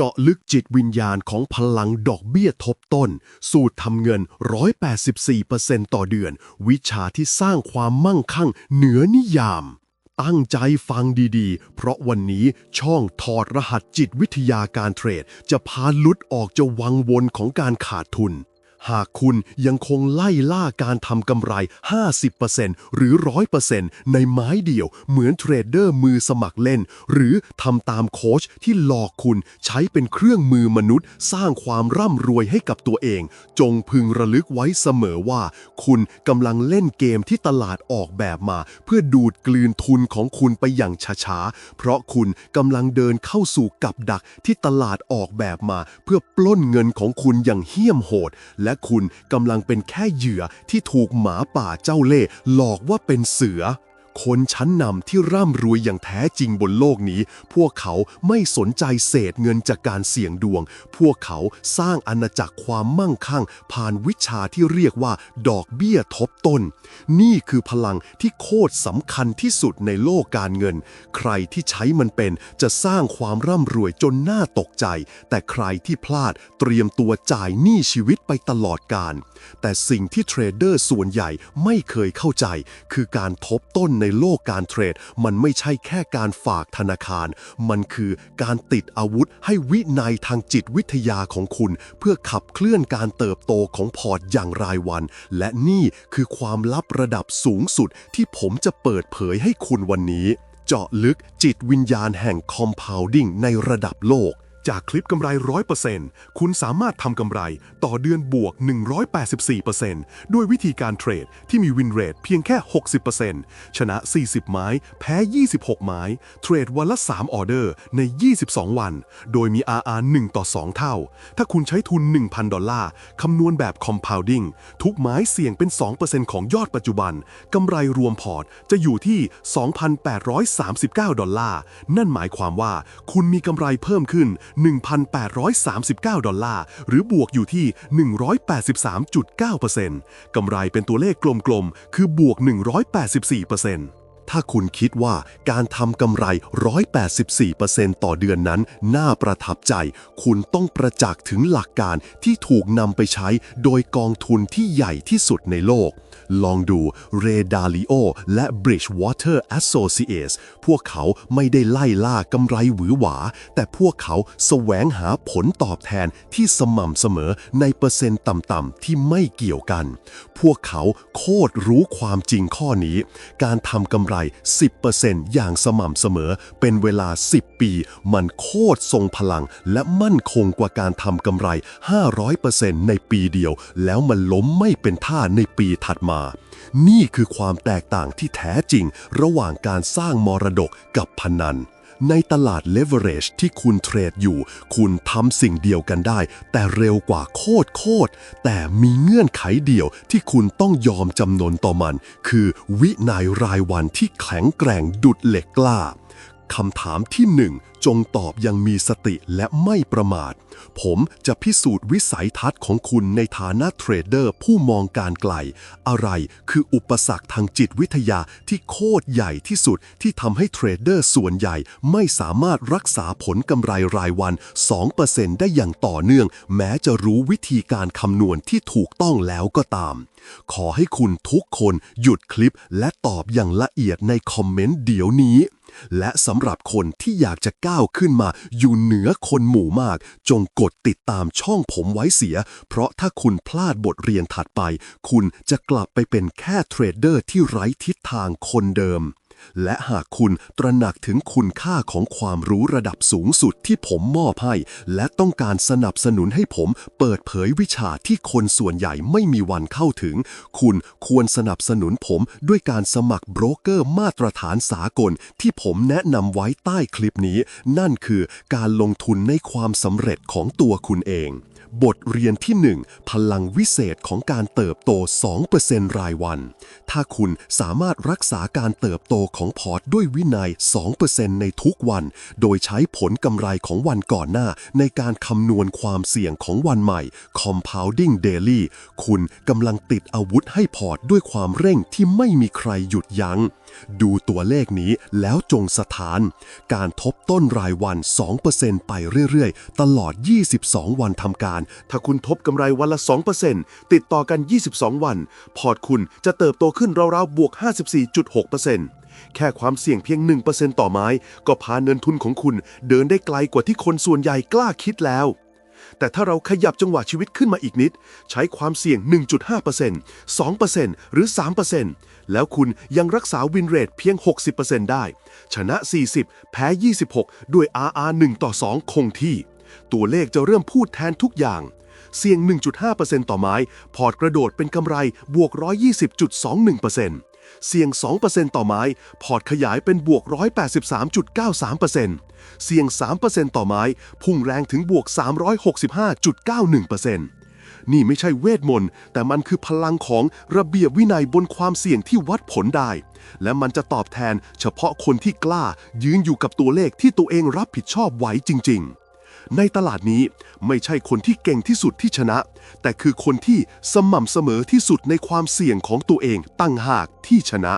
เจาะลึกจิตวิญญาณของพลังดอกเบี้ยทบต้น สูตรทำเงิน 184%ต่อเดือน วิชาที่สร้างความมั่งคั่งเหนือนิยาม ตั้งใจฟังดีๆ เพราะวันนี้ช่องถอดรหัสจิตวิทยาการเทรด จะพาลุดออกจะวังวนของการขาดทุน หากคุณยังคงไล่ล่าการทำกำไร 50%หรือ 100%ในไม้เดียว เหมือนเทรดเดอร์มือสมัครเล่น หรือทำตามโค้ชที่หลอกคุณใช้เป็นเครื่องมือมนุษย์ สร้างความร่ำรวยให้กับตัวเอง จงพึงระลึกไว้เสมอว่า คุณกำลังเล่นเกมที่ตลาดออกแบบมา เพื่อดูดกลืนทุนของคุณไปอย่างช้าๆ เพราะคุณกำลังเดินเข้าสู่กับดักที่ตลาดออกแบบมา เพื่อปล้นเงินของคุณอย่างเหี้ยมโหดและและคุณกำลังเป็นแค่เหยื่อที่ถูกหมาป่าเจ้าเล่ห์หลอกว่าเป็นเสือ คนชั้นนำที่ร่ำรวยอย่างแท้จริงบนโลกนี้ พวกเขาไม่สนใจเศษเงินจากการเสี่ยงดวง พวกเขาสร้างอาณาจักรความมั่งคั่ง ผ่านวิชาที่เรียกว่า ดอกเบี้ยทบต้น นี่คือพลังที่โคตรสำคัญที่สุดในโลกการเงิน ใครที่ใช้มันเป็นจะสร้างความร่ำรวยจนน่าตกใจ แต่ใครที่พลาดเตรียมตัวจ่ายหนี้ชีวิตไปตลอดกาลแต่สิ่งที่เทรดเดอร์ส่วนใหญ่ไม่เคยเข้าใจ คือการทบต้นในโลกการเทรด มันไม่ใช่แค่การฝากธนาคาร มันคือการติดอาวุธให้วินัยทางจิตวิทยาของคุณ เพื่อขับเคลื่อนการเติบโตของพอร์ตอย่างรายวัน และนี่คือความลับระดับสูงสุดที่ผมจะเปิดเผยให้คุณวันนี้ เจาะลึกจิตวิญญาณแห่ง compounding ในระดับโลก จากคลิปกำไร100%คุณสามารถทำกำไรต่อเดือนบวก 184%ด้วยวิธีการเทรดที่มีวินเรทเพียงแค่ 60%ชนะ 40 ไม้ แพ้ 26 ไม้ เทรดวันละ 3 ออเดอร์ใน 22 วัน โดยมี RR 1 ต่อ 2 เท่า ถ้าคุณใช้ทุน 1,000 ดอลลาร์ คำนวณแบบ compounding ทุกไม้เสี่ยงเป็น 2%ของยอดปัจจุบัน กำไรรวมพอร์ตจะอยู่ที่ 2,839 ดอลลาร์ นั่นหมายความว่าคุณมีกำไรเพิ่มขึ้น1,839 ดอลลาร์ หรือบวกอยู่ที่ 183.9%กำไรเป็นตัวเลขกลมๆ คือบวก 184% ถ้าคุณคิดว่าการทำกำไร 184%ต่อเดือนนั้น น่าประทับใจ คุณต้องประจักษ์ถึงหลักการที่ถูกนำไปใช้โดยกองทุนที่ใหญ่ที่สุดในโลก ลองดู Ray Dalio และ Bridgewater Associates พวกเขาไม่ได้ไล่ล่ากำไรหวือหวา แต่พวกเขาแสวงหาผลตอบแทนที่สม่ำเสมอในเปอร์เซ็นต์ต่ำๆที่ไม่เกี่ยวกัน พวกเขาโคตรรู้ความจริงข้อนี้ การทำกำไร10%อย่างสม่ำเสมอ เป็นเวลา 10 ปี มันโคตรทรงพลัง และมั่นคงกว่าการทำกำไร 500%ในปีเดียว แล้วมันล้มไม่เป็นท่าในปีถัดมา นี่คือความแตกต่างที่แท้จริง ระหว่างการสร้างมรดกกับพนัน ในตลาด leverage ที่คุณเทรดอยู่ คุณทำสิ่งเดียวกันได้ แต่เร็วกว่าโคตรโคตรแต่มีเงื่อนไขเดียวที่คุณต้องยอมจำนนต่อมัน คือวินัยรายวันที่แข็งแกร่งดุดเหล็กกล้า คำถามที่หนึ่งจงตอบยังมีสติและไม่ประมาท ผมจะพิสูจน์วิสัยทัศน์ของคุณในฐานะเทรดเดอร์ผู้มองการไกล อะไรคืออุปสรรคทางจิตวิทยาที่โคตรใหญ่ที่สุดที่ทำให้เทรดเดอร์ส่วนใหญ่ไม่สามารถรักษาผลกำไรรายวัน 2%ได้อย่างต่อเนื่อง แม้จะรู้วิธีการคำนวณที่ถูกต้องแล้วก็ตาม ขอให้คุณทุกคนหยุดคลิปและตอบอย่างละเอียดในคอมเมนต์เดี๋ยวนี้ และสำหรับคนที่อยากจะก้าวขึ้นมาอยู่เหนือคนหมู่มาก จงกดติดตามช่องผมไว้เสีย เพราะถ้าคุณพลาดบทเรียนถัดไป คุณจะกลับไปเป็นแค่เทรดเดอร์ที่ไร้ทิศทางคนเดิม และหากคุณตระหนักถึงคุณค่าของความรู้ระดับสูงสุดที่ผมมอบให้ และต้องการสนับสนุนให้ผมเปิดเผยวิชาที่คนส่วนใหญ่ไม่มีวันเข้าถึง คุณควรสนับสนุนผมด้วยการสมัครโบรกเกอร์มาตรฐานสากล ที่ผมแนะนำไว้ใต้คลิปนี้ นั่นคือการลงทุนในความสำเร็จของตัวคุณเอง บทเรียนที่ 1 พลังวิเศษของการเติบโต 2%รายวัน ถ้าคุณสามารถรักษาการเติบโตของพอร์ตด้วยวินัย 2%ในทุกวัน โดยใช้ผลกำไรของวันก่อนหน้า ในการคำนวณความเสี่ยงของวันใหม่ compounding daily คุณกำลังติดอาวุธให้พอร์ตด้วยความเร่งที่ไม่มีใครหยุดยัง้ง ดูตัวเลขนี้แล้วจงสถาน การทบต้นรายวัน 2%ไปเรื่อยๆ ตลอด 22 วันทำการถ้าคุณทบกำไรวันละ 2%ติดต่อกัน 22 วัน พอร์ตคุณจะเติบโตขึ้นราวๆ บวก 54.6%แค่ความเสี่ยงเพียง 1%ต่อไม้ ก็พาเงินทุนของคุณเดินได้ไกลกว่าที่คนส่วนใหญ่กล้าคิดแล้วแต่ถ้าเราขยับจังหวะชีวิตขึ้นมาอีกนิด ใช้ความเสี่ยง 1.5% 2%หรือ 3%แล้วคุณยังรักษาวินเรทเพียง 60%ได้ ชนะ 40 แพ้ 26 ด้วย RR 1 ต่อ 2 คงที่ ตัวเลขจะเริ่มพูดแทนทุกอย่าง เสี่ยง 1.5%ต่อไม้ พอร์ตกระโดดเป็นกำไรบวก 120.21%เสี่ยง 2%ต่อไม้ พอร์ตขยายเป็นบวก 183.93%เสี่ยง 3%ต่อไม้ พุ่งแรงถึงบวก 365.91%นี่ไม่ใช่เวทมนต์ แต่มันคือพลังของระเบียบวินัยบนความเสี่ยงที่วัดผลได้ และมันจะตอบแทนเฉพาะคนที่กล้า ยืนอยู่กับตัวเลขที่ตัวเองรับผิดชอบไหวจริง ๆ ในตลาดนี้ไม่ใช่คนที่เก่งที่สุดที่ชนะ แต่คือคนที่สม่ำเสมอที่สุดในความเสี่ยงของตัวเองตั้งหากที่ชนะ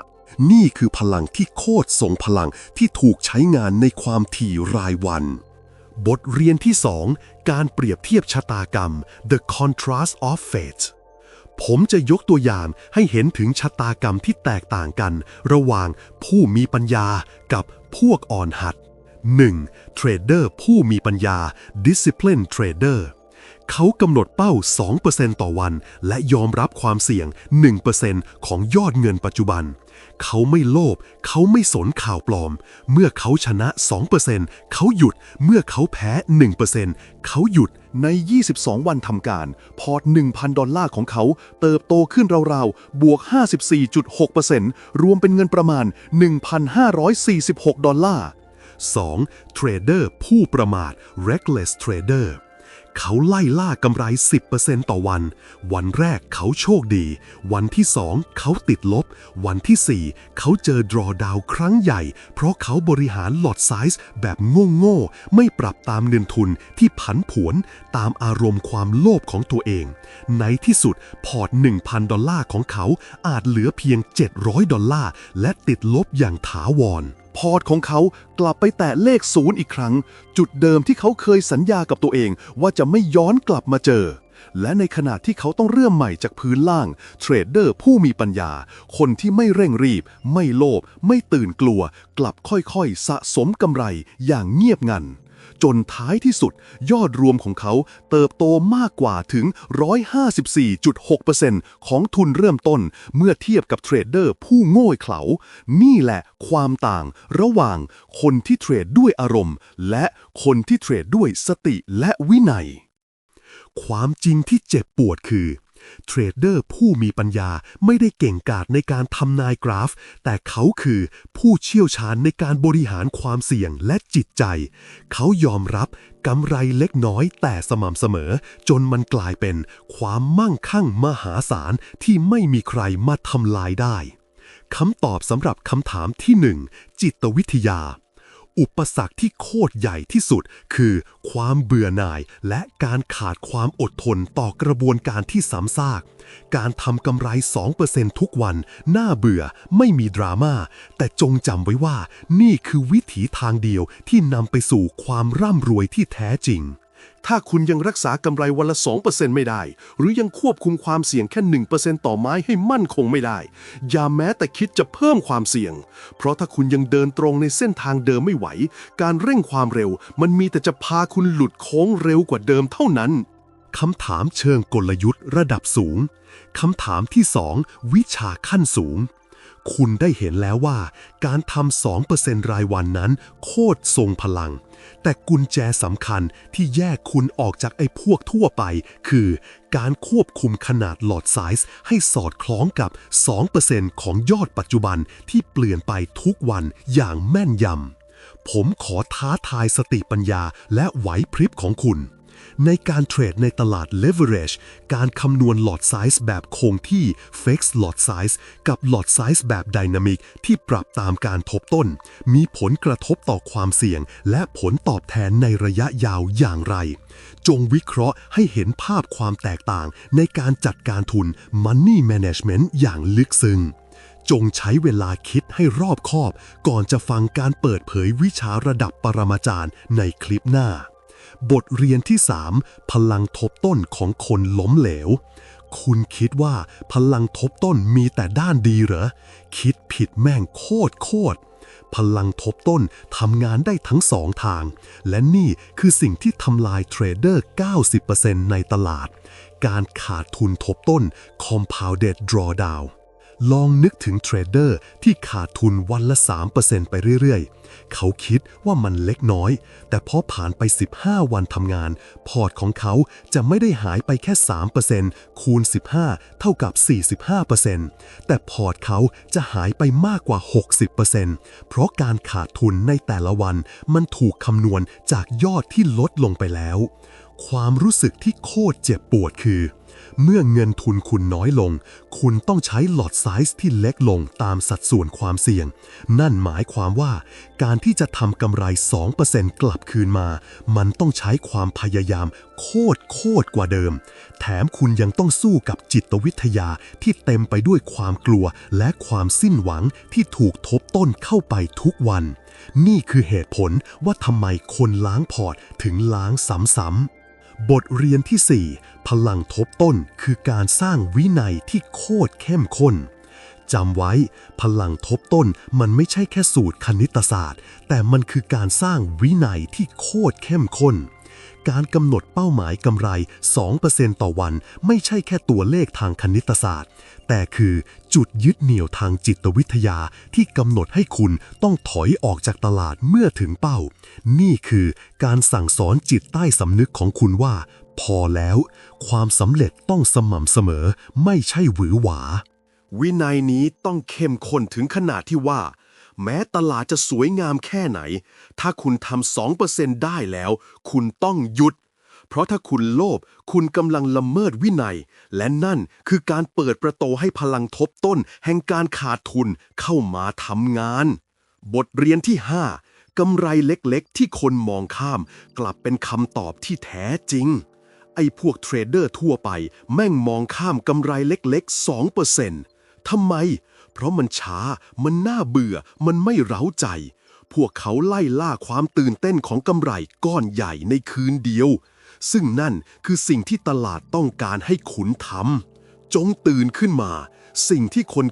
นี่คือพลังที่โคตรทรงพลังที่ถูกใช้งานในความถี่รายวัน บทเรียนที่ 2 การเปรียบเทียบชะตากรรม The Contrast of Fate ผมจะยกตัวอย่างให้เห็นถึงชะตากรรมที่แตกต่างกัน ระหว่างผู้มีปัญญากับพวกอ่อนหัด 1. เทรดเดอร์ผู้มีปัญญา Discipline Trader เขากำหนดเป้า 2%ต่อวัน และยอมรับความเสี่ยง 1%ของยอดเงินปัจจุบัน เขาไม่โลภ เขาไม่สนข่าวปลอม เมื่อเขาชนะ 2%เขาหยุด เมื่อเขาแพ้ 1%เขาหยุด ใน 22 วันทำการ พอร์ต 1,000 ดอลลาร์ของเขาเติบโตขึ้นราวๆ บวก 54.6%รวมเป็นเงินประมาณ 1,546 ดอลลาร์ 2. เทรดเดอร์ผู้ประมาท reckless trader เขาไล่ล่ากำไร 10%ต่อวัน วันแรกเขาโชคดี วันที่ 2 เขาติดลบ วันที่ 4 เขาเจอ drawdown ครั้งใหญ่ เพราะเขาบริหารหลอดไซส์แบบโง่ๆ ไม่ปรับตามเงินทุนที่ผันผวนตามอารมณ์ความโลภของตัวเอง ในที่สุดพอร์ต 1,000 ดอลลาร์ของเขาอาจเหลือเพียง 700 ดอลลาร์ และติดลบอย่างถาวร พอร์ตของเขากลับไปแตะเลขศูนย์อีกครั้ง จุดเดิมที่เขาเคยสัญญากับตัวเองว่าจะไม่ย้อนกลับมาเจอ และในขณะที่เขาต้องเริ่มใหม่จากพื้นล่าง เทรดเดอร์ผู้มีปัญญา คนที่ไม่เร่งรีบ ไม่โลภไม่ตื่นกลัว กลับค่อยๆ สะสมกำไรอย่างเงียบงัน จนท้ายที่สุด ยอดรวมของเขาเติบโตมากกว่าถึง 154.6%ของทุนเริ่มต้น เมื่อเทียบกับเทรดเดอร์ผู้โง่เขลา นี่แหละความต่างระหว่างคนที่เทรดด้วยอารมณ์ และคนที่เทรดด้วยสติและวินัย ความจริงที่เจ็บปวดคือ เทรดเดอร์ผู้มีปัญญาไม่ได้เก่งกาจในการทำนายกราฟ แต่เขาคือผู้เชี่ยวชาญในการบริหารความเสี่ยงและจิตใจ เขายอมรับกำไรเล็กน้อยแต่สม่ำเสมอ จนมันกลายเป็นความมั่งคั่งมหาศาลที่ไม่มีใครมาทำลายได้ คำตอบสำหรับคำถามที่หนึ่งจิตวิทยา อุปสรรคที่โคตรใหญ่ที่สุด คือความเบื่อหน่ายและการขาดความอดทนต่อกระบวนการที่ซ้ำซาก การทำกำไร 2%ทุกวัน น่าเบื่อไม่มีดราม่า แต่จงจำไว้ว่านี่คือวิถีทางเดียวที่นำไปสู่ความร่ำรวยที่แท้จริง ถ้าคุณยังรักษากำไรวันละ 2%ไม่ได้ หรือยังควบคุมความเสี่ยงแค่ 1%ต่อไม้ให้มั่นคงไม่ได้ อย่าแม้แต่คิดจะเพิ่มความเสี่ยง เพราะถ้าคุณยังเดินตรงในเส้นทางเดิมไม่ไหว การเร่งความเร็ว มันมีแต่จะพาคุณหลุดโค้งเร็วกว่าเดิมเท่านั้นคำถามเชิงกลยุทธ์ระดับสูง คำถามที่ 2 วิชาขั้นสูง คุณได้เห็นแล้วว่า การทำ2%รายวันนั้น โคตรทรงพลัง แต่กุญแจสำคัญที่แยกคุณออกจากไอ้พวกทั่วไป คือการควบคุมขนาดหลอดไซส์ให้สอดคล้องกับ 2%ของยอดปัจจุบันที่เปลี่ยนไปทุกวันอย่างแม่นยำผมขอท้าทายสติปัญญาและไหวพริบของคุณ ในการเทรดในตลาด leverage การคำนวณ lot size แบบคงที่ fixed lot size กับ lot size แบบ dynamic ที่ปรับตามการทบต้น มีผลกระทบต่อความเสี่ยง และผลตอบแทนในระยะยาวอย่างไร จงวิเคราะห์ให้เห็นภาพความแตกต่างในการจัดการทุน money management อย่างลึกซึ้งจงใช้เวลาคิดให้รอบคอบ ก่อนจะฟังการเปิดเผยวิชาระดับปรมาจารย์ในคลิปหน้า บทเรียนที่ 3 พลังทบต้นของคนล้มเหลว คุณคิดว่าพลังทบต้นมีแต่ด้านดีเหรอ คิดผิดแม่งโคตรโคตรพลังทบต้นทำงานได้ทั้งสองทาง และนี่คือสิ่งที่ทำลายเทรดเดอร์ 90%ในตลาด การขาดทุนทบต้น compounded drawdown ลองนึกถึงเทรดเดอร์ที่ขาดทุนวันละ 3%ไปเรื่อยๆ เขาคิดว่ามันเล็กน้อย แต่พอผ่านไป 15 วันทำงาน พอร์ตของเขาจะไม่ได้หายไปแค่ 3%คูณ 15 เท่ากับ 45%แต่พอร์ตเขาจะหายไปมากกว่า 60%เพราะการขาดทุนในแต่ละวันมันถูกคำนวณจากยอดที่ลดลงไปแล้ว ความรู้สึกที่โคตรเจ็บปวดคือ เมื่อเงินทุนคุณน้อยลง คุณต้องใช้หลอดไซส์ที่เล็กลงตามสัดส่วนความเสี่ยง นั่นหมายความว่า การที่จะทำกำไร 2%กลับคืนมา มันต้องใช้ความพยายามโคตรโคตรกว่าเดิม แถมคุณยังต้องสู้กับจิตวิทยาที่เต็มไปด้วยความกลัวและความสิ้นหวังที่ถูกทบต้นเข้าไปทุกวัน นี่คือเหตุผลว่าทำไมคนล้างพอร์ตถึงล้างซ้ำๆ บทเรียนที่ 4 พลังทบต้นคือการสร้างวินัยที่โคตรเข้มข้นจำไว้ พลังทบต้นมันไม่ใช่แค่สูตรคณิตศาสตร์ แต่มันคือการสร้างวินัยที่โคตรเข้มข้น การกำหนดเป้าหมายกำไร 2%ต่อวัน ไม่ใช่แค่ตัวเลขทางคณิตศาสตร์ แต่คือจุดยึดเหนี่ยวทางจิตวิทยาที่กำหนดให้คุณต้องถอยออกจากตลาดเมื่อถึงเป้า นี่คือการสั่งสอนจิตใต้สำนึกของคุณว่า พอแล้ว ความสำเร็จต้องสม่ำเสมอ ไม่ใช่หวือหวา วินัยนี้ต้องเข้มข้นถึงขนาดที่ว่า แม้ตลาดจะสวยงามแค่ไหน ถ้าคุณทำ2%ได้แล้ว คุณต้องหยุด เพราะถ้าคุณโลภคุณกำลังละเมิดวินัย และนั่นคือการเปิดประตูให้พลังทบต้น แห่งการขาดทุนเข้ามาทำงาน บทเรียนที่ 5กำไรเล็กๆ ที่คนมองข้าม กลับเป็นคำตอบที่แท้จริง ไอ้พวกเทรดเดอร์ทั่วไป แม่งมองข้ามกำไรเล็กๆ2%ทำไม เพราะมันช้า มันน่าเบื่อ มันไม่เร้าใจ พวกเขาไล่ล่าความตื่นเต้นของกำไรก้อนใหญ่ในคืนเดียว ซึ่งนั่นคือสิ่งที่ตลาดต้องการให้ขุนทำจงตื่นขึ้นมา สิ่งที่คน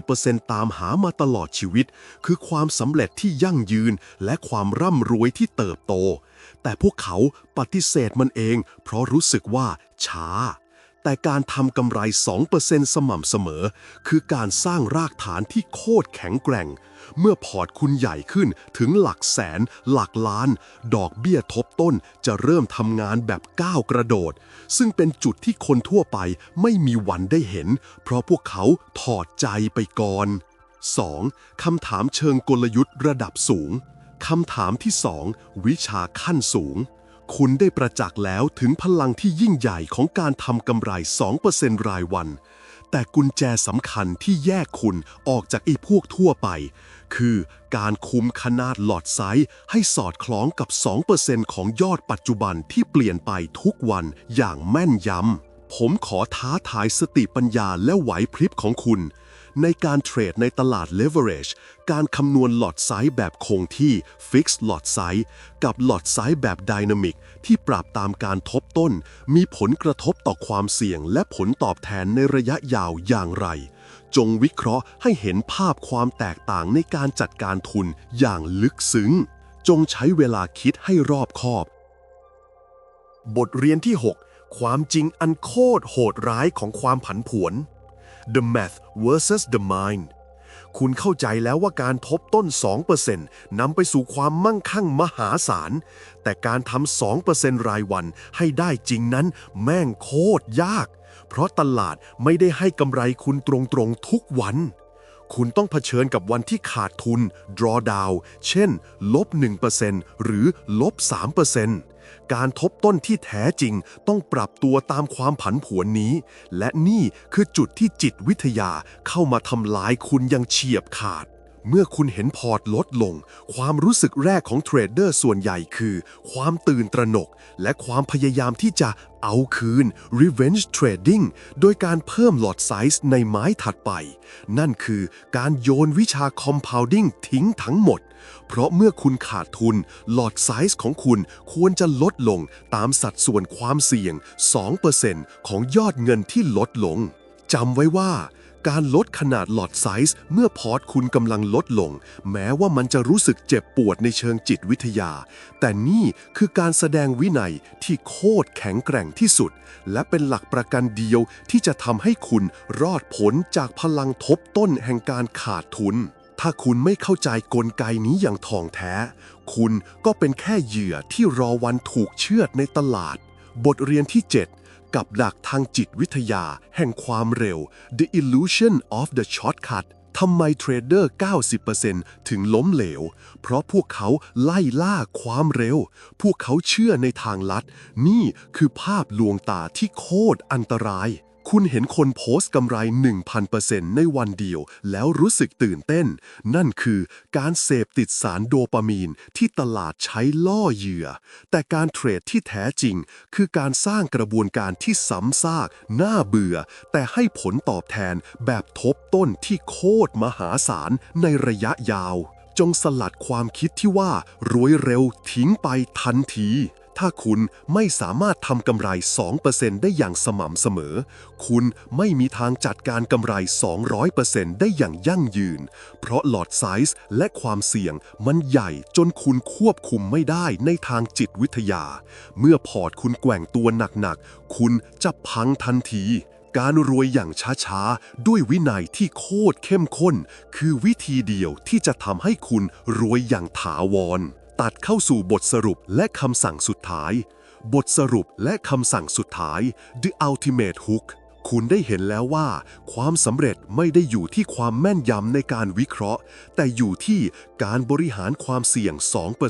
90%ตามหามาตลอดชีวิต คือความสำเร็จที่ยั่งยืนและความร่ำรวยที่เติบโต แต่พวกเขาปฏิเสธมันเอง เพราะรู้สึกว่าช้า แต่การทำกำไร 2%สม่ำเสมอ คือการสร้างรากฐานที่โคตรแข็งแกร่ง เมื่อพอร์ตคุณใหญ่ขึ้นถึงหลักแสน หลักล้าน ดอกเบี้ยทบต้นจะเริ่มทำงานแบบก้าวกระโดด ซึ่งเป็นจุดที่คนทั่วไปไม่มีวันได้เห็น เพราะพวกเขาถอดใจไปก่อน 2. คำถามเชิงกลยุทธ์ระดับสูงคำถามที่ 2 วิชาขั้นสูง คุณได้ประจักษ์แล้วถึงพลังที่ยิ่งใหญ่ของการทำกำไร 2%รายวัน แต่กุญแจสำคัญที่แยกคุณออกจากไอ้พวกทั่วไป คือการคุมขนาดหลอดไซส์ให้สอดคล้องกับ 2%ของยอดปัจจุบันที่เปลี่ยนไปทุกวันอย่างแม่นยำผมขอท้าทายสติปัญญาและไหวพริบของคุณ ในการเทรดในตลาด leverage การคำนวณหลอดไซส์แบบคงที่ fixed หลอดไซส์กับหลอดไซส์แบบ dynamic ที่ปรับตามการทบต้น มีผลกระทบต่อความเสี่ยงและผลตอบแทนในระยะยาวอย่างไร จงวิเคราะห์ให้เห็นภาพความแตกต่างในการจัดการทุนอย่างลึกซึ้ง จงใช้เวลาคิดให้รอบคอบบทเรียนที่ 6 ความจริงอันโคตรโหดร้ายของความผันผวน The Math versus the Mind คุณเข้าใจแล้วว่าการทบต้น 2%นำไปสู่ความมั่งคั่งมหาศาล แต่การทำ 2%รายวันให้ได้จริงนั้นแม่งโคตรยาก เพราะตลาดไม่ได้ให้กำไรคุณตรงๆทุกวัน คุณต้องเผชิญกับวันที่ขาดทุน drawdown เช่น ลบ 1%หรือลบ 3% การทบต้นที่แท้จริงต้องปรับตัวตามความผันผวนนี้ และนี่คือจุดที่จิตวิทยาเข้ามาทำลายคุณอยังเฉียบขาด เมื่อคุณเห็นพอร์ตลดลง ความรู้สึกแรกของเทรดเดอร์ส่วนใหญ่คือ ความตื่นตระหนก และความพยายามที่จะเอาคืน revenge trading โดยการเพิ่มหลอดไซส์ในไม้ถัดไป นั่นคือการโยนวิชา compounding ทิ้งทั้งหมด เพราะเมื่อคุณขาดทุน หลอดไซส์ของคุณควรจะลดลงตามสัดส่วนความเสี่ยง 2%ของยอดเงินที่ลดลงจำไว้ว่า การลดขนาดหลอดไซส์เมื่อพอร์ตคุณกำลังลดลง แม้ว่ามันจะรู้สึกเจ็บปวดในเชิงจิตวิทยา แต่นี่คือการแสดงวินัยที่โคตรแข็งแกร่งที่สุด และเป็นหลักประกันเดียวที่จะทำให้คุณรอดพ้นจากพลังทบต้นแห่งการขาดทุน ถ้าคุณไม่เข้าใจกลไกนี้อย่างท่องแท้ คุณก็เป็นแค่เหยื่อที่รอวันถูกเชือดในตลาด บทเรียนที่ 7 กับดักทางจิตวิทยาแห่งความเร็ว The Illusion of the Shortcut ทำไมเทรดเดอร์ 90%ถึงล้มเหลว เพราะพวกเขาไล่ล่าความเร็ว พวกเขาเชื่อในทางลัด นี่คือภาพลวงตาที่โคตรอันตราย คุณเห็นคนโพสต์กำไร 1,000%ในวันเดียว แล้วรู้สึกตื่นเต้น นั่นคือการเสพติดสารโดปามีนที่ตลาดใช้ล่อเหยื่อ แต่การเทรดที่แท้จริง คือการสร้างกระบวนการที่ซ้ำซาก น่าเบื่อ แต่ให้ผลตอบแทนแบบทบต้นที่โคตรมหาศาลในระยะยาว จงสลัดความคิดที่ว่ารวยเร็วทิ้งไปทันที ถ้าคุณไม่สามารถทำกำไร 2%ได้อย่างสม่ำเสมอ คุณไม่มีทางจัดการกำไร 200%ได้อย่างยั่งยืน เพราะหลอดไซส์และความเสี่ยงมันใหญ่จนคุณควบคุมไม่ได้ในทางจิตวิทยา เมื่อพอร์ตคุณแกว่งตัวหนักๆ คุณจะพังทันทีการรวยอย่างช้าๆ ด้วยวินัยที่โคตรเข้มข้น คือวิธีเดียวที่จะทำให้คุณรวยอย่างถาวร ตัดเข้าสู่บทสรุปและคำสั่งสุดท้าย บทสรุปและคำสั่งสุดท้าย The Ultimate Hook คุณได้เห็นแล้วว่า ความสำเร็จไม่ได้อยู่ที่ความแม่นยำในการวิเคราะห์ แต่อยู่ที่การบริหารความเสี่ยง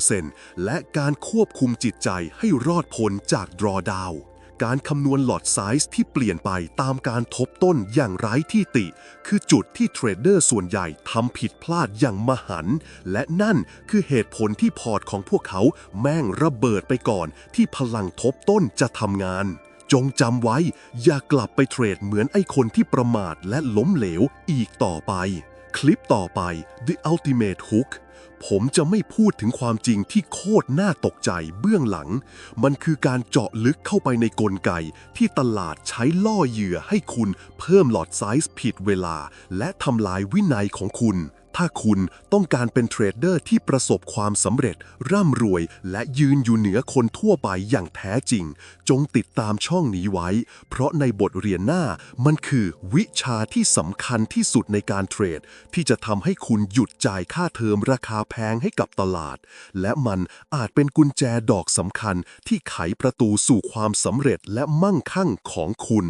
2%และการควบคุมจิตใจให้รอดพ้นจาก drawdown การคำนวณหลอดไซส์ที่เปลี่ยนไปตามการทบต้นอย่างไร้ที่ติ คือจุดที่เทรดเดอร์ส่วนใหญ่ทำผิดพลาดอย่างมหัน และนั่นคือเหตุผลที่พอร์ตของพวกเขาแม่งระเบิดไปก่อน ที่พลังทบต้นจะทำงาน จงจำไว้ อย่ากลับไปเทรดเหมือนไอ้คนที่ประมาทและล้มเหลวอีกต่อไป คลิปต่อไป The Ultimate Hook ผมจะไม่พูดถึงความจริงที่โคตรน่าตกใจเบื้องหลัง มันคือการเจาะลึกเข้าไปในกลไก ที่ตลาดใช้ล่อเหยื่อให้คุณเพิ่มหลอดไซส์ผิดเวลา และทำลายวินัยของคุณ ถ้าคุณต้องการเป็นเทรดเดอร์ที่ประสบความสำเร็จ ร่ำรวย และยืนอยู่เหนือคนทั่วไปอย่างแท้จริง จงติดตามช่องนี้ไว้ เพราะในบทเรียนหน้ามันคือวิชาที่สำคัญที่สุดในการเทรด ที่จะทำให้คุณหยุดจ่ายค่าเทอมราคาแพงให้กับตลาด และมันอาจเป็นกุญแจดอกสำคัญที่ไขประตูสู่ความสำเร็จและมั่งคั่งของคุณ